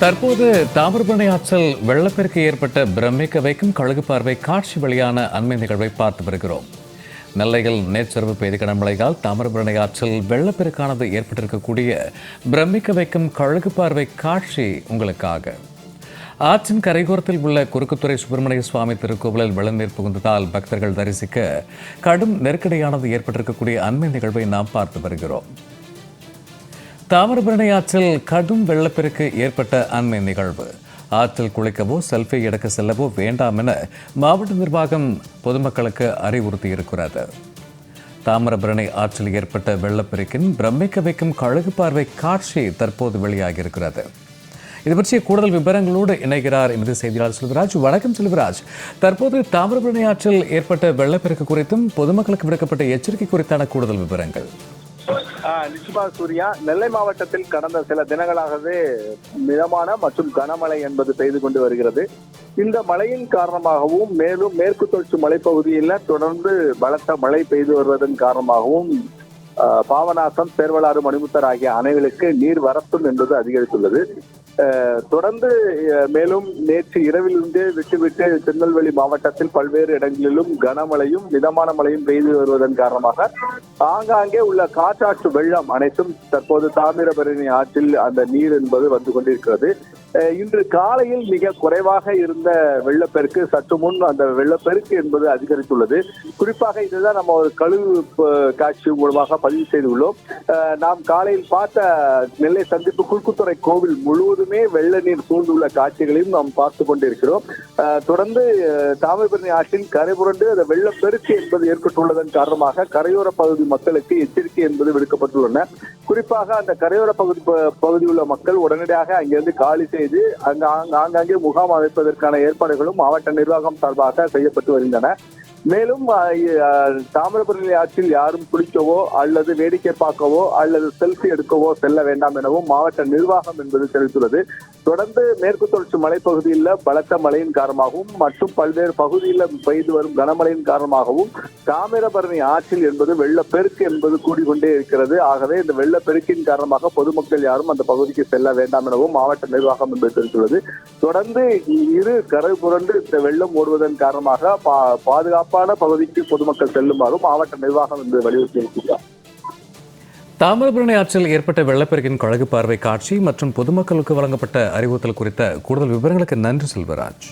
தற்போது தாமிரபரணி ஆற்றல் வெள்ளப்பெருக்கு ஏற்பட்ட பிரமிக்க வைக்கும் கழுகு பார்வை காட்சி வழியான அண்மை நிகழ்வை பார்த்து வருகிறோம். நெல்லையில் நேற்றிரவு பெய்த கனமழையால் தாமிரபரணி ஆற்றில் வெள்ளப்பெருக்கானது ஏற்பட்டிருக்கக்கூடிய பிரமிக்க வைக்கும் கழுகு பார்வை காட்சி உங்களுக்காக. ஆற்றின் கரையோரத்தில் உள்ள குறுக்குத்துறை சுப்பிரமணிய சுவாமி திருக்கோவிலில் வெள்ளநீர் புகுந்ததால் பக்தர்கள் தரிசிக்க கடும் நெருக்கடியானது ஏற்பட்டிருக்கக்கூடிய அண்மை நிகழ்வை நாம் பார்த்து வருகிறோம். தாமிரபரணி ஆற்றில் கடும் வெள்ளப்பெருக்கு ஏற்பட்ட அண்மை நிகழ்வு. ஆற்றில் குளிக்கவோ செல்ஃபி எடுக்க செல்லவோ வேண்டாம் என மாவட்ட நிர்வாகம் பொதுமக்களுக்கு அறிவுறுத்தி இருக்கிறது தாமிரபரணி ஆற்றில் ஏற்பட்ட வெள்ளப்பெருக்கின் பிரமிக்க வைக்கும் கழுகு பார்வை காட்சி தற்போது வெளியாகியிருக்கிறது. இது பற்றிய கூடுதல் விவரங்களோடு இணைகிறார் எமது செய்தியாளர் செல்வராஜ். வணக்கம் செல்வராஜ். தற்போது தாமிரபரணி ஆற்றில் ஏற்பட்ட வெள்ளப்பெருக்கு குறித்தும் பொதுமக்களுக்கு விடுக்கப்பட்ட எச்சரிக்கை குறித்தான கூடுதல் விவரங்கள். ஆஹ் சூர்யா நெல்லை மாவட்டத்தில் கடந்த சில தினங்களாகவே மிதமான மற்றும் கனமழை என்பது பெய்து கொண்டு வருகிறது. இந்த மழையின் காரணமாகவும் மேலும் மேற்கு தொடர்ச்சி மலைப்பகுதியில் தொடர்ந்து பலத்த மழை பெய்து வருவதன் காரணமாகவும் ஆஹ் பாபநாசம் சேர்வலாறு மணிமுத்தர் ஆகிய அணைகளுக்கு நீர் வரத்து என்பது அதிகரித்துள்ளது. தொடர்ந்து மேலும் நேற்று இரவிலிருந்தே விட்டுவிட்டு திருநெல்வேலி மாவட்டத்தில் பல்வேறு இடங்களிலும் கனமழையும் மிதமான மழையும் பெய்து வருவதன் காரணமாக ஆங்காங்கே உள்ள காற்றாற்று வெள்ளம் அனைத்தும் தற்போது தாமிரபரணி ஆற்றில் அந்த நீர் என்பது வந்து கொண்டிருக்கிறது. இன்று காலையில் மிக குறைவாக இருந்த வெள்ளப்பெருக்கு சற்று முன் அந்த வெள்ளப்பெருக்கு என்பது அதிகரித்துள்ளது. குறிப்பாக இதுதான் நம்ம ஒரு கழுவு காட்சி மூலமாக பதிவு செய்துள்ளோம். நாம் காலையில் பார்த்த நெல்லை சந்திப்பு குறுக்குத்துறை கோவில் முழுவதுமே வெள்ள நீர் சூழ்ந்துள்ள காட்சிகளையும் நாம் பார்த்து கொண்டிருக்கிறோம். தொடர்ந்து தாமிரபரணி ஆற்றில் கரைபுரண்டு அந்த வெள்ளப்பெருக்கு என்பது ஏற்பட்டுள்ளதன் காரணமாக கரையோர பகுதி மக்களுக்கு எச்சரிக்கை என்பது விடுக்கப்பட்டுள்ளன. குறிப்பாக அந்த கரையோர பகுதி ப- உள்ள மக்கள் உடனடியாக அங்கிருந்து காலி செய்து அங்க ஆங்காங்கே முகாம் அமைப்பதற்கான ஏற்பாடுகளும் மாவட்ட நிர்வாகம் சார்பாக செய்யப்பட்டு வருகின்றன. மேலும் தாமிரபரணி ஆற்றில் யாரும் குளிக்கவோ அல்லது வேடிக்கை பார்க்கவோ அல்லது செல்ஃபி எடுக்கவோ செல்ல வேண்டாம் எனவும் மாவட்ட நிர்வாகம் என்பது தெரிவித்துள்ளது. தொடர்ந்து மேற்கு தொடர்ச்சி மலைப்பகுதியில் பலத்த மழையின் காரணமாகவும் மற்றும் பல்வேறு பகுதியில் பெய்து வரும் கனமழையின் காரணமாகவும் தாமிரபரணி ஆற்றில் என்பது வெள்ளப்பெருக்கு என்பது கூடிக்கொண்டே இருக்கிறது. ஆகவே இந்த வெள்ளப்பெருக்கின் காரணமாக பொதுமக்கள் யாரும் அந்த பகுதிக்கு செல்ல வேண்டாம் எனவும் மாவட்ட நிர்வாகம் என்பது தெரிவித்துள்ளது. தொடர்ந்து இரு கரை புரண்டு இந்த வெள்ளம் ஓடுவதன் காரணமாக பா- பாதுகாப்பான பகுதிக்கு பொதுமக்கள் செல்லுமாறும் மாவட்ட நிர்வாகம் என்பது வலியுறுத்தியிருக்கிறார். தாமிரபரணி ஆற்றில் ஏற்பட்ட வெள்ளப்பெருக்கின் கழகு பார்வை காட்சி மற்றும் பொதுமக்களுக்கு வழங்கப்பட்ட அறிவுறுத்தல் குறித்த கூடுதல் விவரங்களுக்கு நன்றி செல்வராஜ்.